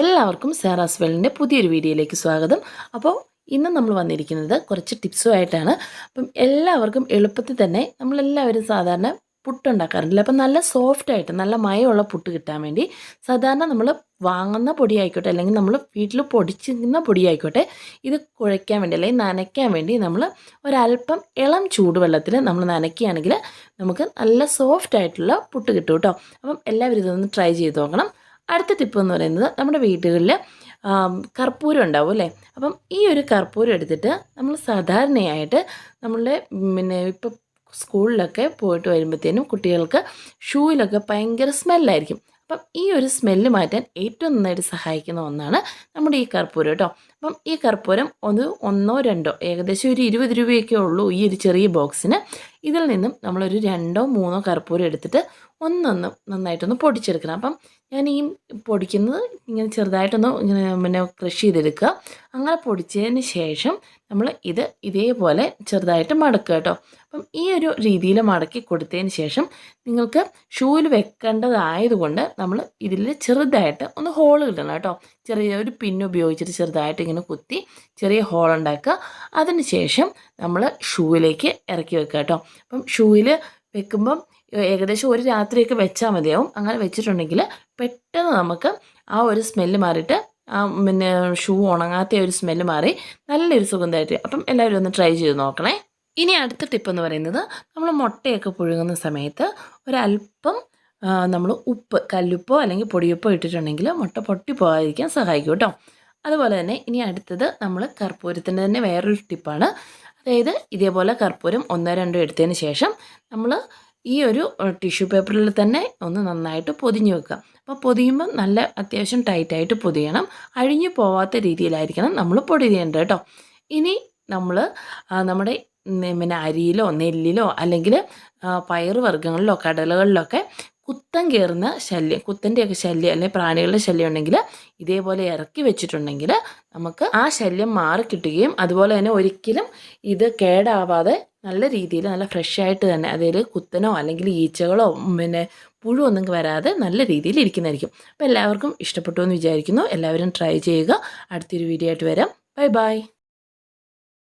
എല്ലാവർക്കും സാറാസ് വെല്ലിന്റെ പുതിയൊരു വീഡിയോയിലേക്ക് സ്വാഗതം. അപ്പോൾ ഇന്ന് നമ്മൾ വന്നിരിക്കുന്നത് കുറച്ച് ടിപ്സുമായിട്ടാണ്. അപ്പം എല്ലാവർക്കും എളുപ്പത്തിൽ തന്നെ നമ്മളെല്ലാവരും സാധാരണ പുട്ടുണ്ടാക്കാറുണ്ടല്ലോ അപ്പം നല്ല സോഫ്റ്റ് ആയിട്ട് നല്ല മയമുള്ള പുട്ട് കിട്ടാൻ വേണ്ടി സാധാരണ നമ്മൾ വാങ്ങുന്ന പൊടി ആയിക്കോട്ടെ അല്ലെങ്കിൽ നമ്മൾ വീട്ടിൽ പൊടിച്ചിരുന്ന പൊടി ആയിക്കോട്ടെ ഇത് കുഴയ്ക്കാൻ വേണ്ടി അല്ലെങ്കിൽ നനയ്ക്കാൻ വേണ്ടി നമ്മൾ ഒരല്പം ഇളം ചൂടുവെള്ളത്തിൽ നമ്മൾ നനയ്ക്കുകയാണെങ്കിൽ നമുക്ക് നല്ല സോഫ്റ്റ് ആയിട്ടുള്ള പുട്ട് കിട്ടും കേട്ടോ. അപ്പം എല്ലാവരും ഇതൊന്ന് ട്രൈ ചെയ്ത് നോക്കണം. അടുത്ത ടിപ്പ് എന്ന് പറയുന്നത് നമ്മുടെ വീടുകളിൽ കർപ്പൂരം ഉണ്ടാവും അല്ലേ? അപ്പം ഈ ഒരു കർപ്പൂരം എടുത്തിട്ട് നമ്മൾ സാധാരണയായിട്ട് നമ്മളുടെ പിന്നെ ഇപ്പം സ്കൂളിലൊക്കെ പോയിട്ട് വരുമ്പോഴത്തേനും കുട്ടികൾക്ക് ഷൂവിലൊക്കെ ഭയങ്കര സ്മെല്ലായിരിക്കും. അപ്പം ഈ ഒരു സ്മെല്ല് മാറ്റാൻ ഏറ്റവും നന്നായിട്ട് സഹായിക്കുന്ന ഒന്നാണ് നമ്മുടെ ഈ കർപ്പൂരം കേട്ടോ. അപ്പം ഈ കർപ്പൂരം ഒന്ന് ഒന്നോ രണ്ടോ ഏകദേശം ഒരു ഇരുപത് രൂപയൊക്കെ ഉള്ളൂ ഈ ഒരു ചെറിയ ബോക്സിന്. ഇതിൽ നിന്നും നമ്മളൊരു രണ്ടോ മൂന്നോ കർപ്പൂരം എടുത്തിട്ട് ഒന്നൊന്ന് നന്നായിട്ടൊന്ന് പൊടിച്ചെടുക്കണം. അപ്പം ഞാൻ ഈ പൊടിക്കുന്നത് ഇങ്ങനെ ചെറുതായിട്ടൊന്ന് ഇങ്ങനെ പിന്നെ ക്രഷ് ചെയ്തെടുക്കുക. അങ്ങനെ പൊടിച്ചതിന് ശേഷം നമ്മൾ ഇത് ഇതേപോലെ ചെറുതായിട്ട് മടക്കുക കേട്ടോ. അപ്പം ഈ ഒരു രീതിയിൽ മടക്കി കൊടുത്തതിന് ശേഷം നിങ്ങൾക്ക് ഷൂവിൽ വെക്കേണ്ടതായതുകൊണ്ട് നമ്മൾ ഇതിൽ ചെറുതായിട്ട് ഒന്ന് ഹോൾ ഇടണം കേട്ടോ. ചെറിയ ഒരു പിന്നുപയോഗിച്ചിട്ട് ചെറുതായിട്ട് ഇങ്ങനെ കുത്തി ചെറിയ ഹോൾ ഉണ്ടാക്കുക. അതിന് ശേഷം നമ്മൾ ഷൂവിലേക്ക് ഇറക്കി വെക്കുക കേട്ടോ അപ്പം ഷൂവിൽ വെക്കുമ്പം ഏകദേശം ഒരു രാത്രിയൊക്കെ വെച്ചാൽ മതിയാവും. അങ്ങനെ വെച്ചിട്ടുണ്ടെങ്കിൽ പെട്ടെന്ന് നമുക്ക് ആ ഒരു സ്മെല്ല് മാറിയിട്ട് ആ പിന്നെ ഷൂ ഉണങ്ങാത്ത ഒരു സ്മെല്ല് മാറി നല്ലൊരു സുഗന്ധമായിട്ട് അപ്പം എല്ലാവരും ഒന്ന് ട്രൈ ചെയ്ത് നോക്കണേ. ഇനി അടുത്ത ടിപ്പ് എന്ന് പറയുന്നത് നമ്മൾ മുട്ടയൊക്കെ പുഴുങ്ങുന്ന സമയത്ത് ഒരല്പം നമ്മൾ ഉപ്പ് കല്ലുപ്പോ അല്ലെങ്കിൽ പൊടിയുപ്പോ ഇട്ടിട്ടുണ്ടെങ്കിൽ മുട്ട പൊട്ടി പോകാതിരിക്കാൻ സഹായിക്കും കേട്ടോ അതുപോലെ തന്നെ ഇനി അടുത്തത് നമ്മൾ കർപ്പൂരത്തിന്റെ തന്നെ വേറൊരു ടിപ്പാണ്. അതായത് ഇതേപോലെ കർപ്പൂരം ഒന്നോ രണ്ടോ എടുത്തതിന് ശേഷം നമ്മൾ ഈ ഒരു ടിഷ്യൂ പേപ്പറിൽ തന്നെ ഒന്ന് നന്നായിട്ട് പൊതിഞ്ഞ് വെക്കുക. അപ്പോൾ പൊതിയുമ്പോൾ നല്ല അത്യാവശ്യം ടൈറ്റായിട്ട് പൊതിയണം. അഴിഞ്ഞു പോവാത്ത രീതിയിലായിരിക്കണം നമ്മൾ പൊതിയേണ്ടത് കേട്ടോ. ഇനി നമ്മൾ നമ്മുടെ പിന്നെ അരിയിലോ നെല്ലിലോ അല്ലെങ്കിൽ പയറുവർഗങ്ങളിലോ കടലകളിലൊക്കെ കുത്തം കയറുന്ന ശല്യം കുത്തന്റെയൊക്കെ ശല്യം അല്ലെങ്കിൽ പ്രാണികളുടെ ശല്യം ഉണ്ടെങ്കിൽ ഇതേപോലെ ഇറക്കി വെച്ചിട്ടുണ്ടെങ്കിൽ നമുക്ക് ആ ശല്യം മാറി കിട്ടുകയും അതുപോലെ തന്നെ ഒരിക്കലും ഇത് കേടാവാതെ നല്ല രീതിയിൽ നല്ല ഫ്രഷ് ആയിട്ട് തന്നെ അതിൽ കുത്തനോ അല്ലെങ്കിൽ ഈച്ചകളോ പിന്നെ പുഴുവൊന്നും വരാതെ നല്ല രീതിയിൽ ഇരിക്കുന്നതായിരിക്കും. അപ്പോൾ എല്ലാവർക്കും ഇഷ്ടപ്പെട്ടു എന്ന് വിചാരിക്കുന്നു. എല്ലാവരും ട്രൈ ചെയ്യുക. അടുത്തൊരു വീഡിയോ ആയിട്ട് വരാം. Bye bye